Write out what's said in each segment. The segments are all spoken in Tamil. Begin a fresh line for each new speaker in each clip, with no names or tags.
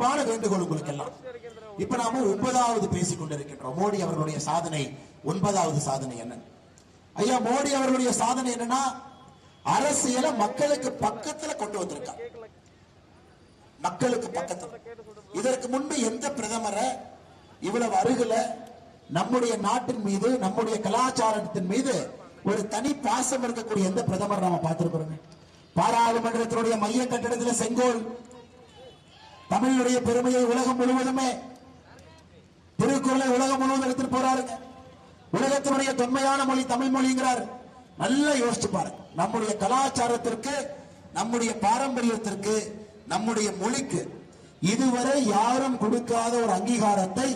அன்பான வேண்டுகோள் உங்களுக்கு எல்லாம் இப்ப நாம ஒன்பதாவது பேசிக் கொண்டிருக்கின்றோம் மோடி அவர்களுடைய சாதனை ஒன்பதாவது சாதனை என்ன? ஐயா மோடி அவர்களுடைய சாதனை என்னன்னா அரசியலை மக்களுக்கு பக்கத்துல கொண்டு வந்திருக்காங்க மக்களுக்கு பக்கத்துல. இதற்கு முன்பு எந்த பிரதமரை இவ்வளவு அருகில நம்முடைய நாட்டின் மீது நம்முடைய கலாச்சாரத்தின் மீது ஒரு தனி பாசம் இருக்கக்கூடிய எந்த பிரதமர் நாம பார்த்திருக்கிறோங்க பாராளுமன்றத்தினுடைய மைய கட்டிடத்தில் செங்கோல் தமிழுடைய பெருமையை உலகம் முழுவதுமே திருக்குறளை உலகம் முழுவதும் எடுத்துட்டு போறாருங்க உலகத்தினுடைய தொன்மையான மொழி தமிழ் மொழிங்கிறார். நல்லா யோசிச்சு பாருங்க. நம்முடைய கலாச்சாரத்திற்கு நம்முடைய பாரம்பரியத்திற்கு நம்முடைய மொழிக்கு இதுவரை யாரும் கொடுக்காத ஒரு அங்கீகாரத்தை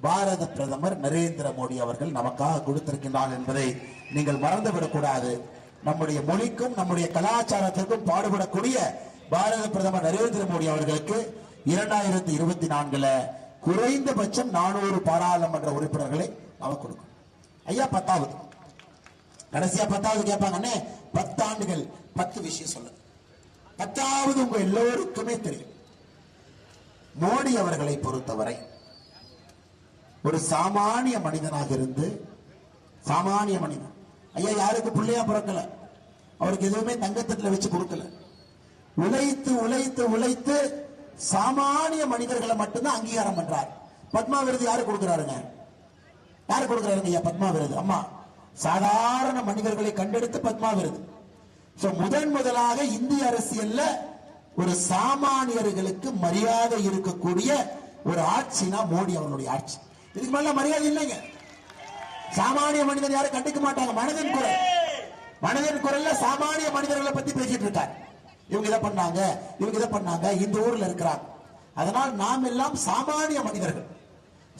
பாரத பிரதமர் நரேந்திர மோடி அவர்கள் நமக்காக கொடுத்திருக்கின்றார் என்பதை நீங்கள் மறந்துவிடக்கூடாது. நம்முடைய மொழிக்கும் நம்முடைய கலாச்சாரத்திற்கும் பாடுபடக்கூடிய பாரத பிரதமர் நரேந்திர மோடி அவர்களுக்கு இரண்டாயிரத்தி இருபத்தி நான்குல குறைந்தபட்சம் நானூறு பாராளுமன்ற உறுப்பினர்களை அவர் கொடுக்கும். ஐயா பத்தாவது. கடைசியா பத்தாவது கேட்பாங்கன்னு பத்தாண்டுகள் பத்து விஷயம் சொல்லு பத்தாவது உங்க எல்லோருக்குமே தெரியும். மோடி அவர்களை பொறுத்தவரை ஒரு சாமானிய மனிதனாக இருந்து சாமானிய மனிதன். ஐயா யாருக்கு பிள்ளையா பிறக்கல? அவருக்கு எதுவுமே தங்கத்தட்டுல வச்சு கொடுக்கல. உழைத்து உழைத்து உழைத்து சாமானிய மனிதர்களை மட்டும்தான் அங்கீகாரம் பண்றார். பத்மா விருது யாரு கொடுக்கிறாருங்க? யாரு கொடுக்கிறாருங்க ஐயா பத்மா விருது? அம்மா சாதாரண மனிதர்களை கண்டெடுத்து பத்மா விருது. முதன் முதலாக இந்திய அரசியல்ல ஒரு சாமானியர்களுக்கு மரியாதை இருக்கக்கூடிய ஒரு ஆட்சினா மோடி அவர்களுடைய ஆட்சி. இதுக்கு மேல மரியாதை இல்லைங்க. சாமானிய மனிதன் யாரும் கண்டுக்க மாட்டாங்க. மனதின் குரல். மனதின் குரல்ல சாமானிய மனிதர்களை பத்தி பேசிட்டு இருக்காரு. இவங்க இதை பண்ணாங்க இவங்க இதை பண்ணாங்க இந்த ஊர்ல இருக்கிறாங்க. அதனால் நாம் எல்லாம் சாமானிய மனிதர்கள்.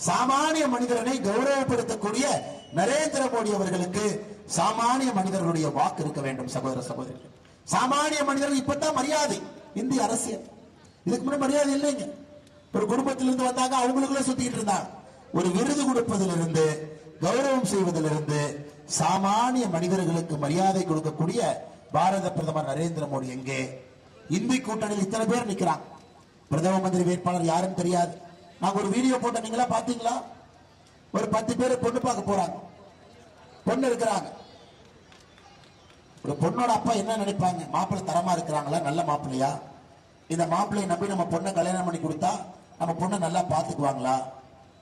சாமானிய மனிதரனை கௌரவப்படுத்தக்கூடிய நரேந்திர மோடி அவர்களுக்கு சாமானிய மனிதர்களுடைய வாக்கு இருக்க வேண்டும் சகோதர சகோதரிகள். சாமானிய மனிதர்கள் இப்பதான் மரியாதை இந்திய அரசியல். இதுக்கு முன்னாடி மரியாதை இல்லைங்க. ஒரு குடும்பத்திலிருந்து வந்தாங்க அவங்களுக்குள்ள சுத்திக்கிட்டு இருந்தாங்க. ஒரு விருது கொடுப்பதிலிருந்து கௌரவம் செய்வதிலிருந்து சாமானிய மனிதர்களுக்கு மரியாதை கொடுக்கக்கூடிய பாரத பிரதமர் நரேந்திர மோடி எங்கே? இந்தி கூட்டணியில் இத்தனை பேர் நிக்கிறாங்க. பிரதம மந்திரி வேட்பாளர் யாருன்னு தெரியாது. நாங்க ஒரு வீடியோ போட்ட நீங்களா பாத்தீங்களா? ஒரு பத்து பேர் பொண்ணு பார்க்க போறாங்க. பொண்ணு இருக்கிறாங்க. ஒரு பொண்ணோட அப்பா என்ன நினைப்பாங்க? மாப்பிள்ளை தரமா இருக்கிறாங்களா? நல்ல மாப்பிள்ளையா? இந்த மாப்பிள்ளையை நம்பி நம்ம பொண்ணை கல்யாணம் பண்ணி கொடுத்தா நம்ம பொண்ணை நல்லா பாத்துக்குவாங்களா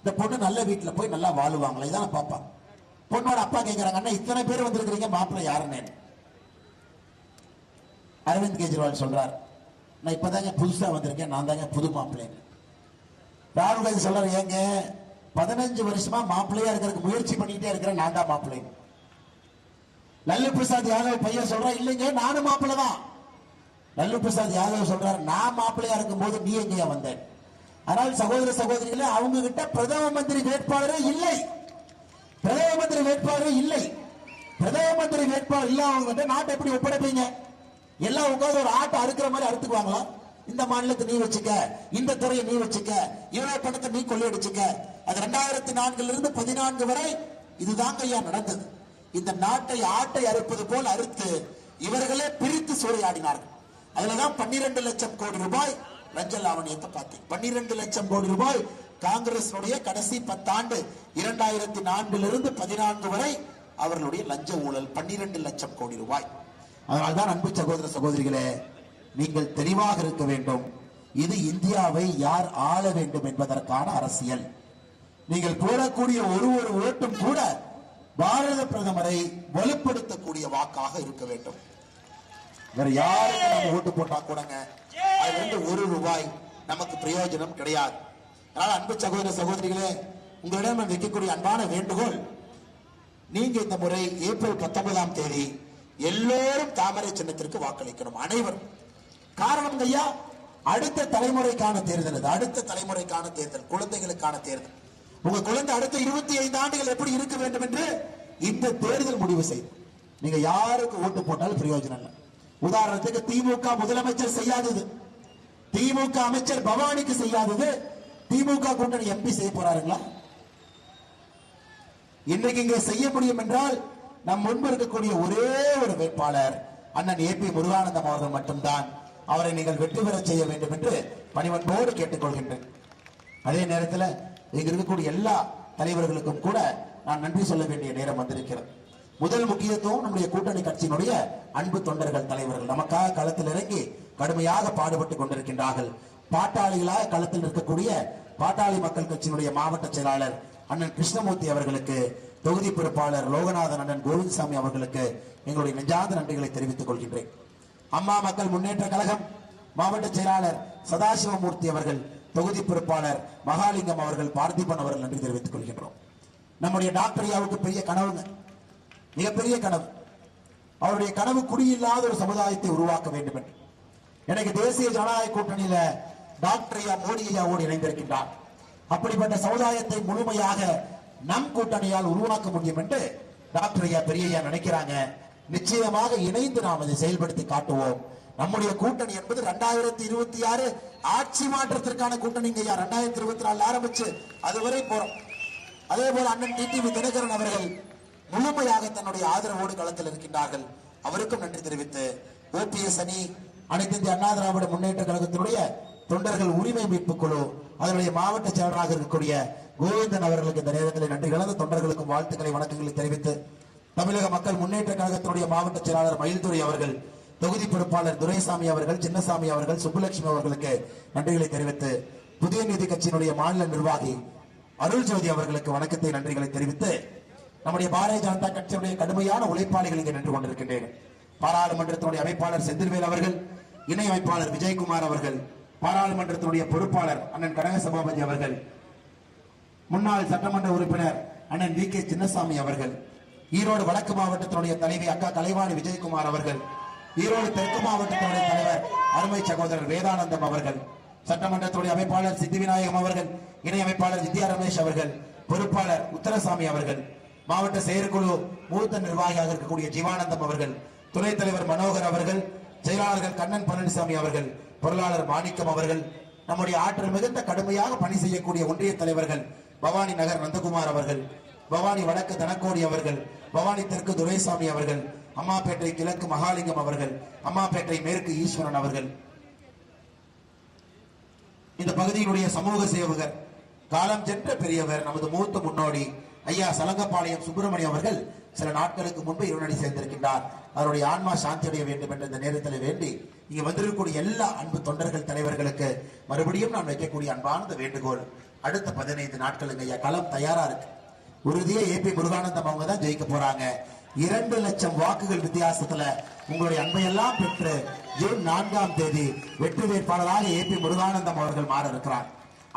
இந்த பொண்ணு நல்ல வீட்டுல போய் நல்லா வாழுவாங்களா? இதான பார்ப்பாங்க பொண்ணோட அப்பா கேட்குறாங்க அண்ணா இத்தனை பேர் வந்திருக்கிறீங்க மாப்பிள்ளை யாருன்னு? அரவிந்த் கெஜ்ரிவால் சொல்றார் நான் இப்பதாங்க புதுசா வந்திருக்கேன் நான் தாங்க புது மாப்பிள்ளைன்னு. ராகுல் காந்தி சொல்றாரு ஏங்க பதினஞ்சு வருஷமா மாப்பிள்ளையா இருக்கிறதுக்கு முயற்சி பண்ணிட்டே இருக்கிறேன் நான் தான் மாப்பிள்ளை லல்லு பிரசாத் யாதவ் பையன் சொல்றான் இல்லைங்க நானும் மாப்பிள்ளை தான். லல்லு பிரசாத் யாதவ் சொல்றாரு நான் மாப்பிள்ளையா இருக்கும் போது நீ எங்கேயா வந்தேன் ஆனால் சகோதர சகோதரிகளே அவங்க கிட்ட பிரதம மந்திரி வேட்பாளரே இல்லை. பிரதம மந்திரி வேட்பாளரே இல்லை. பிரதம மந்திரி வேட்பாளர் இல்லாதவங்க கிட்ட நாட்டை எப்படி ஒப்படைப்பீங்க? எல்லாம் உட்காந்து ஒரு ஆட்டை அறுக்கிற மாதிரி அறுத்துக்குவாங்களா? இந்த மாநிலத்தை நீ வச்சுக்க இந்த துறையை நீ வச்சுக்க இவ்வளவு பணத்தை நீ கொள்ளையடிச்சுக்க. அது ரெண்டாயிரத்தி நான்குல இருந்து பதினான்கு வரை இதுதாங்க ஐயா நடந்தது. இந்த நாட்டை ஆட்டை அறுப்பது போல் அறுத்து இவர்களே பிரித்து சூறையாடினார்கள். அதுலதான் பன்னிரண்டு லட்சம் கோடி ரூபாய் லஞ்ச லாவணியத்தை பார்த்தேன். பன்னிரண்டு லட்சம் கோடி ரூபாய் காங்கிரஸ் கடைசி பத்தாண்டு இரண்டாயிரத்தி நான்கிலிருந்து பதினான்கு வரை அவர்களுடைய லஞ்ச ஊழல் பன்னிரண்டு லட்சம் கோடி ரூபாய். அதனால்தான் அன்பு சகோதர சகோதரிகளே நீங்கள் தெளிவாக இருக்க வேண்டும். இது இந்தியாவை யார் ஆள வேண்டும் என்பதற்கான அரசியல். நீங்கள் போடக்கூடிய ஒரு ஒரு ஓட்டும் கூட பாரத பிரதமரை வலுப்படுத்தக்கூடிய வாக்காக இருக்க வேண்டும். வேற யாருக்கு நம்ம ஓட்டு போட்டா கூடங்க? அதுல இருந்து ஒரு ரூபாய் நமக்கு பிரயோஜனம் கிடையாது. அதனால அன்பு சகோதர சகோதரிகளே உங்களிடம் வைக்கக்கூடிய அன்பான வேண்டுகோள் நீங்க இந்த முறை ஏப்ரல் பத்தொன்பதாம் தேதி எல்லோரும் தாமரை சின்னத்திற்கு வாக்களிக்கணும் அனைவரும். காரணம் ஐயா அடுத்த தலைமுறைக்கான தேர்தல் இது அடுத்த தலைமுறைக்கான தேர்தல் குழந்தைகளுக்கான தேர்தல். உங்க குழந்தை அடுத்த இருபத்தி ஐந்து ஆண்டுகள் எப்படி இருக்க வேண்டும் என்று இந்த தேர்தல் முடிவு செய்யும். நீங்க யாருக்கு ஓட்டு போட்டாலும் பிரயோஜனம் இல்லை. உதாரணத்துக்கு திமுக முதலமைச்சர் செய்யாதது. திமுக அமைச்சர் பவானிக்கு செய்யாதது. திமுக கூட்டணி எம்பி செய்ய போறாருங்களா? இன்றைக்கு இங்கே செய்ய முடியும் என்றால் நம் முன்பு இருக்கக்கூடிய ஒரே ஒரு வேட்பாளர் அண்ணன் ஏ பி முருகானந்தம் அவர்கள் மட்டும்தான் அவரை நீங்கள் வெற்றி பெறச் செய்ய வேண்டும் என்று பணிவன்போடு கேட்டுக்கொள்கின்றேன். அதே நேரத்தில் இங்க இருக்கக்கூடிய எல்லா தலைவர்களுக்கும் கூட நான் நன்றி சொல்ல வேண்டிய நேரம் வந்திருக்கிறது. முதல் முக்கியத்துவம் நம்முடைய கூட்டணி கட்சியினுடைய அன்பு தொண்டர்கள் தலைவர்கள். நமக்காக களத்தில் இறங்கி கடுமையாக பாடுபட்டு கொண்டிருக்கின்றார்கள். பாட்டாளிகளாக களத்தில் இருக்கக்கூடிய பாட்டாளி மக்கள் கட்சியினுடைய மாவட்ட செயலாளர் அண்ணன் கிருஷ்ணமூர்த்தி அவர்களுக்கு தொகுதி பொறுப்பாளர் லோகநாதன் அண்ணன் கோவிந்தசாமி அவர்களுக்கு எங்களுடைய நெஞ்சார்ந்த நன்றிகளை தெரிவித்துக் கொள்கின்றேன். அம்மா மக்கள் முன்னேற்ற கழகம் மாவட்ட செயலாளர் சதாசிவமூர்த்தி அவர்கள் தொகுதி பொறுப்பாளர் மகாலிங்கம் அவர்கள் பார்த்திபன் அவர்கள் நன்றி தெரிவித்துக் கொள்கின்றோம். நம்முடைய டாக்டர் ஐயாவுக்கு பெரிய கனவுங்க. மிகப்பெரிய கனவு. அவருடைய கனவு குடியில்லாத ஒரு சமுதாயத்தை உருவாக்க வேண்டும் என்று. எனக்கு தேசிய ஜனநாயக கூட்டணியில டாக்டர் ஐயா மோடி ஐயாவோடு இணைந்திருக்கின்றார். அப்படிப்பட்ட சமுதாயத்தை முழுமையாக நம் கூட்டணியால் உருவாக்க முடியும் என்று டாக்டர் ஐயா பெரியய்யா நினைக்கிறாங்க. நிச்சயமாக இணைந்து நாம் அதை செயல்படுத்தி காட்டுவோம். நம்முடைய கூட்டணி என்பது ரெண்டாயிரத்தி இருபத்தி ஆறு ஆட்சி மாற்றத்திற்கான கூட்டணிங்க ஐயா ரெண்டாயிரத்தி இருபத்தி நாலு ஆரம்பிச்சு அதுவரை போறோம். அதே போல அண்ணன் டிடிவி தினகரன் அவர்கள் முழுமையாக தன்னுடைய ஆதரவோடு களத்தில் இருக்கின்றார்கள். அவருக்கும் நன்றி தெரிவித்து ஓபிஎஸ் அணி அனைத்து இந்திய அண்ணா திராவிட முன்னேற்ற கழகத்தினுடைய தொண்டர்கள் உரிமை மீட்பு குழு அதனுடைய மாவட்ட செயலராக இருக்கக்கூடிய கோவிந்தன் அவர்களுக்கு இந்த நேரத்தில் நன்றி. கலந்த தொண்டர்களுக்கும் வாழ்த்துக்களை வணக்கங்களை தெரிவித்து தமிழக மக்கள் முன்னேற்ற கழகத்தினுடைய மாவட்ட செயலாளர் மயில்துறை அவர்கள் தொகுதி பொறுப்பாளர் துரைசாமி அவர்கள் சின்னசாமி அவர்கள் சுப்புலட்சுமி அவர்களுக்கு நன்றிகளை தெரிவித்து புதிய நீதி கட்சியினுடைய மாநில நிர்வாகி அருள் ஜோதி அவர்களுக்கு வணக்கத்தை நன்றிகளை தெரிவித்து நம்முடைய பாரதிய ஜனதா கட்சியுடைய கடுமையான உழைப்பாளிகள் இங்கே நின்று கொண்டிருக்கின்றேன். பாராளுமன்றத்தினுடைய அமைப்பாளர் செந்தில்வேல் அவர்கள் இணை அமைப்பாளர் விஜயகுமார் அவர்கள் பாராளுமன்றத்தினுடைய பொறுப்பாளர் அண்ணன் கடக சபாபதி அவர்கள் முன்னாள் சட்டமன்ற உறுப்பினர் அண்ணன் வி கே சின்னசாமி அவர்கள் ஈரோடு வடக்கு மாவட்டத்தினுடைய தலைவி அக்கா கலைவாணி விஜயகுமார் அவர்கள் ஈரோடு தெற்கு மாவட்டத்தினுடைய தலைவர் அருமை சகோதரர் வேதானந்தம் அவர்கள் சட்டமன்றத்துடைய அமைப்பாளர் சித்தி விநாயகம் அவர்கள் இணை அமைப்பாளர் வித்யா ரமேஷ் அவர்கள் பொறுப்பாளர் உத்தரசாமி அவர்கள் மாவட்ட செயற்குழு மூத்த நிர்வாகியாக இருக்கக்கூடிய ஜீவானந்தம் அவர்கள் துணைத் தலைவர் மனோகர் அவர்கள் செயலாளர்கள் கண்ணன் பழனிசாமி அவர்கள் பொருளாளர் மாணிக்கம் அவர்கள் நம்முடைய ஆற்றல் மிகுந்த கடுமையாக பணி செய்யக்கூடிய ஒன்றிய தலைவர்கள் பவானி நகர் நந்தகுமார் அவர்கள் பவானி வடக்கு தனக்கோடி அவர்கள் பவானி தெற்கு துரைசாமி அவர்கள் அம்மாப்பேட்டை கிழக்கு மகாலிங்கம் அவர்கள் அம்மாப்பேட்டை மேற்கு ஈஸ்வரன் அவர்கள். இந்த பகுதியினுடைய சமூக சேவகர் காலம் சென்ற பெரியவர் நமது மூத்த முன்னோடி ஐயா சலங்கப்பாளையம் சுப்பிரமணியம் அவர்கள் சில நாட்களுக்கு முன்பு இருநடி சேர்ந்திருக்கின்றார். அவருடைய ஆன்மா சாந்தி அடைய வேண்டும் என்ற இந்த நேரத்தில் வேண்டி இங்கு வந்திருக்கக்கூடிய எல்லா அன்பு தொண்டர்கள் தலைவர்களுக்கு மறுபடியும் நான் வைக்கக்கூடிய அன்பானது வேண்டுகோள். அடுத்த பதினைந்து நாட்களுங்க ஐயா களம் தயாரா இருக்கு. உறுதியா ஏபி முருகானந்தம் அவங்க தான் ஜெயிக்க போறாங்க. இரண்டு லட்சம் வாக்குகள் வித்தியாசத்துல உங்களுடைய அன்பையெல்லாம் பெற்று ஜூன் நான்காம் தேதி வெற்றி வேட்பாளராக ஏபி முருகானந்தம் அவர்கள் மாற இருக்கிறார்.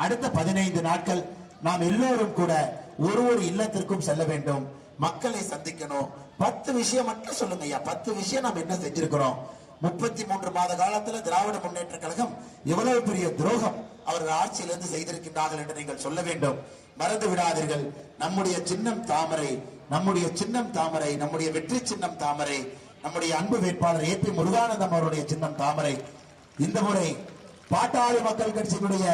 அடுத்த பதினைந்து நாட்கள் நாம் எல்லோரும் கூட ஒரு ஒரு இல்லத்திற்கும் செல்ல வேண்டும். மக்களை சந்திக்கணும். பத்து விஷயம் மட்டும் சொல்லுங்க ஐயா. பத்து விஷயம் நாம் என்ன செஞ்சிருக்கிறோம்? முப்பத்தி மூன்று மாத காலத்துல திராவிட முன்னேற்ற கழகம் எவ்வளவு பெரிய துரோகம் அவர்கள் ஆட்சியிலிருந்து செய்திருக்கின்றார்கள் என்று நீங்கள் சொல்ல வேண்டும். மறந்து விடாதீர்கள். நம்முடைய சின்னம் தாமரை நம்முடைய சின்னம் தாமரை நம்முடைய வெற்றி சின்னம் தாமரை நம்முடைய அன்பு வேட்பாளர் ஏ பி முருகானந்தம் அவருடைய சின்னம் தாமரை. இந்த முறை பாட்டாளி மக்கள் கட்சியினுடைய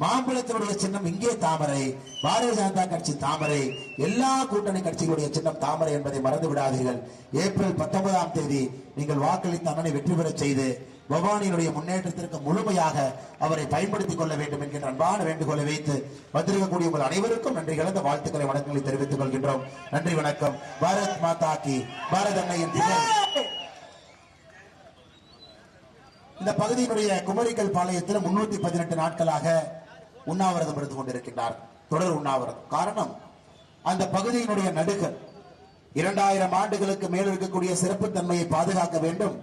மாம்பழத்தினுடைய சின்னம் இங்கே தாமரை பாரதிய ஜனதா கட்சி தாமரை எல்லா கூட்டணி கட்சிகளுடைய சின்னம் தாமரை என்பதை மறந்து விடாதீர்கள். ஏப்ரல் பத்தொன்பதாம் தேதி நீங்கள் வாக்களித்த அண்ணனை வெற்றி பெறச் செய்து பவானியினுடைய முன்னேற்றத்திற்கு முழுமையாக அவரை பயன்படுத்திக் கொள்ள வேண்டும் என்கின்ற அன்பான வேண்டுகோளை வைத்து வந்திருக்கக்கூடிய உங்கள் அனைவருக்கும் நன்றி கலந்த வாழ்த்துக்களை வணக்கங்களை தெரிவித்துக் கொள்கின்றோம். நன்றி வணக்கம். பாரத் மாதா கி. பாரத் அன்னையின் இந்த பகுதியினுடைய குமரிக்கல் பாளையத்தில் முன்னூத்தி பதினெட்டு நாட்களாக உண்ணாவிரதம் இருந்து கொண்டிருக்கின்றார். தொடர் உண்ணாவிரதம். காரணம் அந்த பகுதியினுடைய நடுகள் இரண்டாயிரம் ஆண்டுகளுக்கு மேல் இருக்கக்கூடிய சிறப்பு தன்மையை பாதுகாக்க வேண்டும்.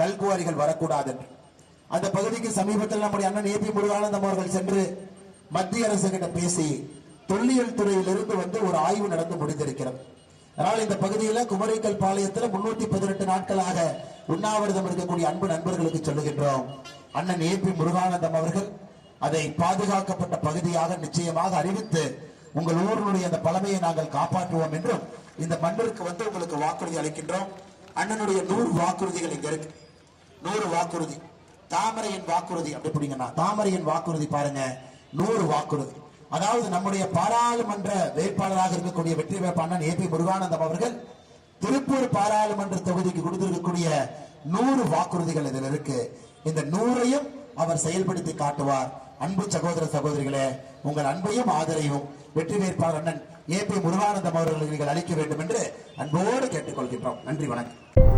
கல்குவாரிகள் வரக்கூடாது என்று அந்த பகுதிக்கு சமீபத்தில் நம்முடைய அண்ணன் ஏபி முருகானந்தம் அவர்கள் சென்று மத்திய அரசு கிட்ட பேசி தொல்லியல் துறையிலிருந்து வந்து ஒரு ஆய்வு நடந்து முடிந்திருக்கிறது. அதனால் இந்த பகுதியில குமரிக்கல் பாளையத்தில் முன்னூத்தி பதினெட்டு நாட்களாக உண்ணாவிரதம் இருக்கக்கூடிய அன்பு நண்பர்களுக்கு சொல்லுகின்றோம். அண்ணன் ஏபி முருகானந்தம் அவர்கள் அதை பாதுகாக்கப்பட்ட பகுதியாக நிச்சயமாக அறிவித்து உங்கள் ஊரினுடைய அந்த பழமையை நாங்கள் காப்பாற்றுவோம் என்றும் இந்த மண்ணிற்கு வந்து உங்களுக்கு வாக்குறுதி அளிக்கின்றோம். அண்ணனுடைய நூறு வாக்குறுதிகள் இங்க இருக்கு. நூறு வாக்குறுதி. தாமரையின் வாக்குறுதி அப்படி தாமரையின் வாக்குறுதி பாருங்க. நூறு வாக்குறுதி. அதாவது நம்முடைய பாராளுமன்ற வேட்பாளராக இருக்கக்கூடிய வெற்றி வேட்பாளர் பி முருகானந்தம் அவர்கள் திருப்பூர் பாராளுமன்ற தொகுதிக்கு கொடுத்திருக்கக்கூடிய நூறு வாக்குறுதிகள் இதில் இருக்கு. இந்த நூறையும் அவர் செயல்படுத்தி காட்டுவார். அன்பு சகோதர சகோதரிகளே உங்கள் அன்பையும் ஆதரையும் வெற்றி வேட்பாளர் அண்ணன் ஏ பி முருகானந்தம் அவர்களுக்கு நீங்கள் அளிக்க வேண்டும் என்று அன்போடு கேட்டுக்கொள்கின்றோம். நன்றி வணக்கம்.